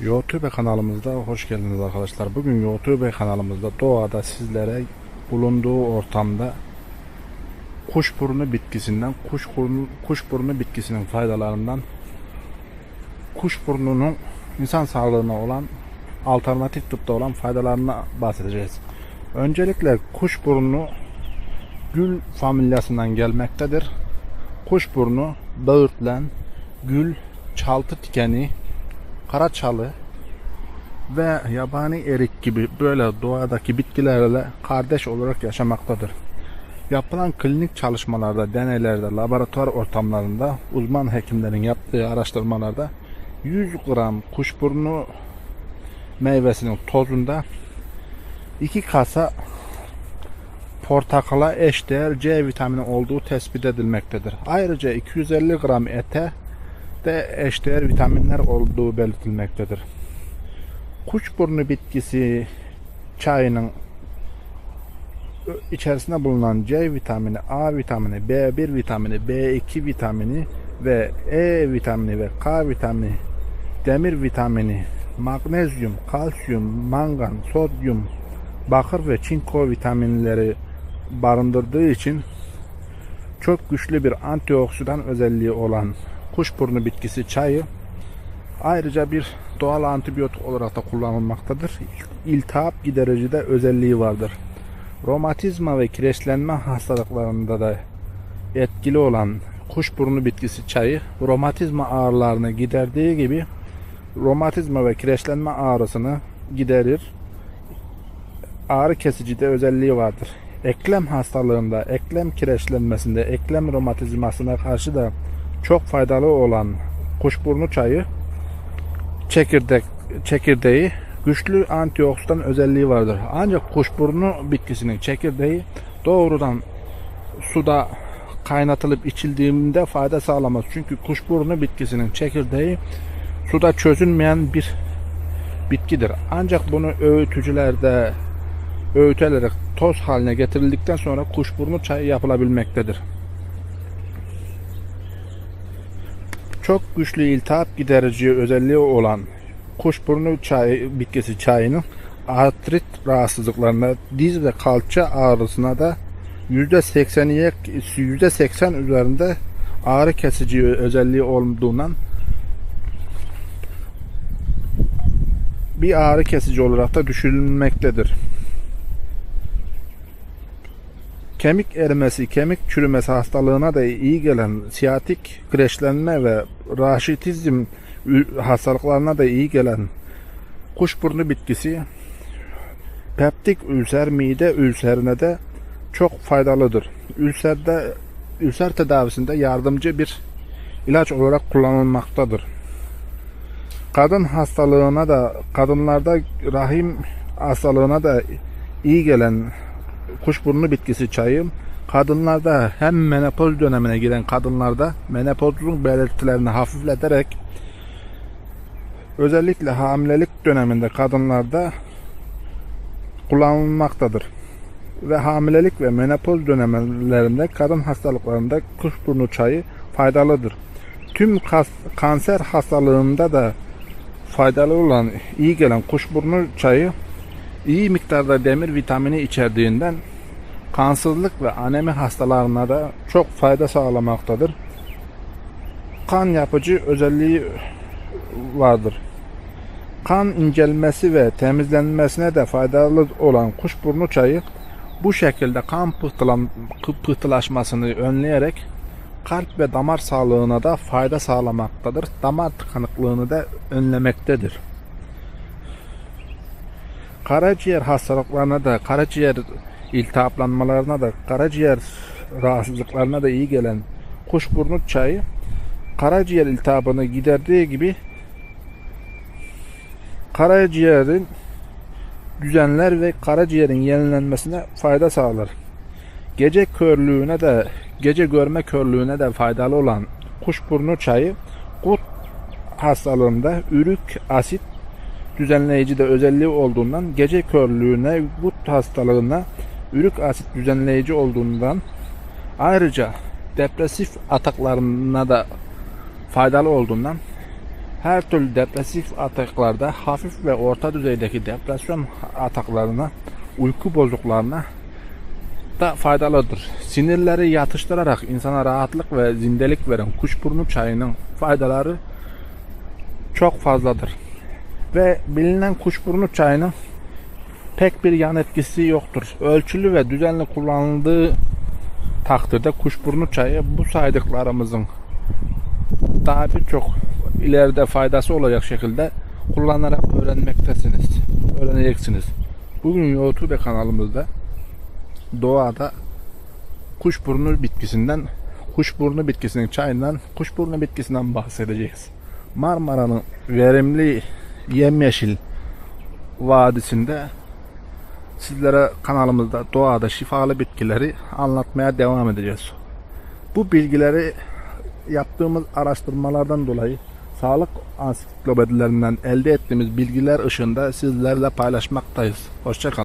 YouTube kanalımızda hoş geldiniz arkadaşlar. Bugün YouTube kanalımızda doğada sizlere bulunduğu ortamda kuşburnu bitkisinden, kuşburnu, kuşburnu bitkisinin faydalarından, kuşburnunun insan sağlığına olan alternatif tıpta olan faydalarına bahsedeceğiz. Öncelikle kuşburnu gül familyasından gelmektedir. Kuşburnu, böğürtlen, gül, çaltı tikeni, karaçalı ve yabani erik gibi böyle doğadaki bitkilerle kardeş olarak yaşamaktadır. Yapılan klinik çalışmalarda, deneylerde, laboratuvar ortamlarında uzman hekimlerin yaptığı araştırmalarda 100 gram kuşburnu meyvesinin tozunda 2 kasa portakala eşdeğer C vitamini olduğu tespit edilmektedir. Ayrıca 250 gram ete de eşdeğer vitaminler olduğu belirtilmektedir. Kuşburnu bitkisi çayının içerisinde bulunan C vitamini, A vitamini, B1 vitamini, B2 vitamini ve E vitamini ve K vitamini, demir vitamini, magnezyum, kalsiyum, mangan, sodyum, bakır ve çinko vitaminleri barındırdığı için çok güçlü bir antioksidan özelliği olan kuşburnu bitkisi çayı ayrıca bir doğal antibiyotik olarak da kullanılmaktadır. İltihap giderici de özelliği vardır. Romatizma ve kireçlenme hastalıklarında da etkili olan kuşburnu bitkisi çayı romatizma ağrılarını giderdiği gibi romatizma ve kireçlenme ağrısını giderir. Ağrı kesici de özelliği vardır. Eklem hastalığında, eklem kireçlenmesinde, eklem romatizmasına karşı da çok faydalı olan kuşburnu çayı çekirdek çekirdeği güçlü antioksidan özelliği vardır. Ancak kuşburnu bitkisinin çekirdeği doğrudan suda kaynatılıp içildiğinde fayda sağlamaz. Çünkü kuşburnu bitkisinin çekirdeği suda çözünmeyen bir bitkidir. Ancak bunu öğütücülerde öğütülerek toz haline getirildikten sonra kuşburnu çayı yapılabilmektedir. Çok güçlü iltihap giderici özelliği olan kuşburnu çayı bitkisi çayının artrit rahatsızlıklarına, diz ve kalça ağrısına da %80'ye %80 üzerinde ağrı kesici özelliği olduğundan bir ağrı kesici olarak da düşünülmektedir. Kemik erimesi, kemik çürümesi hastalığına da iyi gelen siyatik kireçlenme ve raşitizm hastalıklarına da iyi gelen kuşburnu bitkisi peptik ülser, mide ülserine de çok faydalıdır. Ülserde ülser tedavisinde yardımcı bir ilaç olarak kullanılmaktadır. Kadın hastalığına da kadınlarda rahim hastalığına da iyi gelen kuşburnu bitkisi çayı kadınlarda hem menopoz dönemine giren kadınlarda menopozun belirtilerini hafifleterek özellikle hamilelik döneminde kadınlarda kullanılmaktadır. Ve hamilelik ve menopoz dönemlerinde kadın hastalıklarında kuşburnu çayı faydalıdır. Tüm kas, kanser hastalığında da faydalı olan, iyi gelen kuşburnu çayı iyi miktarda demir vitamini içerdiğinden kansızlık ve anemi hastalarına da çok fayda sağlamaktadır. Kan yapıcı özelliği vardır. Kan incelmesi ve temizlenmesine de faydalı olan kuşburnu çayı bu şekilde kan pıhtılaşmasını önleyerek kalp ve damar sağlığına da fayda sağlamaktadır. Damar tıkanıklığını da önlemektedir. Karaciğer hastalıklarına da, karaciğer iltihaplanmalarına da, karaciğer rahatsızlıklarına da iyi gelen kuşburnu çayı karaciğer iltihabını giderdiği gibi karaciğerin düzenler ve karaciğerin yenilenmesine fayda sağlar. Gece körlüğüne de gece görme körlüğüne de faydalı olan kuşburnu çayı gut hastalığında ürük asit düzenleyici de özelliği olduğundan gece körlüğüne, gut hastalığına ürük asit düzenleyici olduğundan ayrıca depresif ataklarına da faydalı olduğundan her türlü depresif ataklarda hafif ve orta düzeydeki depresyon ataklarına, uyku bozuklarına da faydalıdır. Sinirleri yatıştırarak insana rahatlık ve zindelik veren kuşburnu çayının faydaları çok fazladır. Ve bilinen kuşburnu çayının pek bir yan etkisi yoktur. Ölçülü ve düzenli kullanıldığı takdirde kuşburnu çayı bu saydıklarımızın daha birçok ileride faydası olacak şekilde kullanarak öğrenmektesiniz. Öğreneceksiniz. Bugün YouTube kanalımızda doğada kuşburnu bitkisinden kuşburnu bitkisinin çayından kuşburnu bitkisinden bahsedeceğiz. Marmara'nın verimli yemyeşil vadisinde sizlere kanalımızda doğada şifalı bitkileri anlatmaya devam edeceğiz. Bu bilgileri yaptığımız araştırmalardan dolayı sağlık ansiklopedilerinden elde ettiğimiz bilgiler ışığında sizlerle paylaşmaktayız. Hoşçakalın.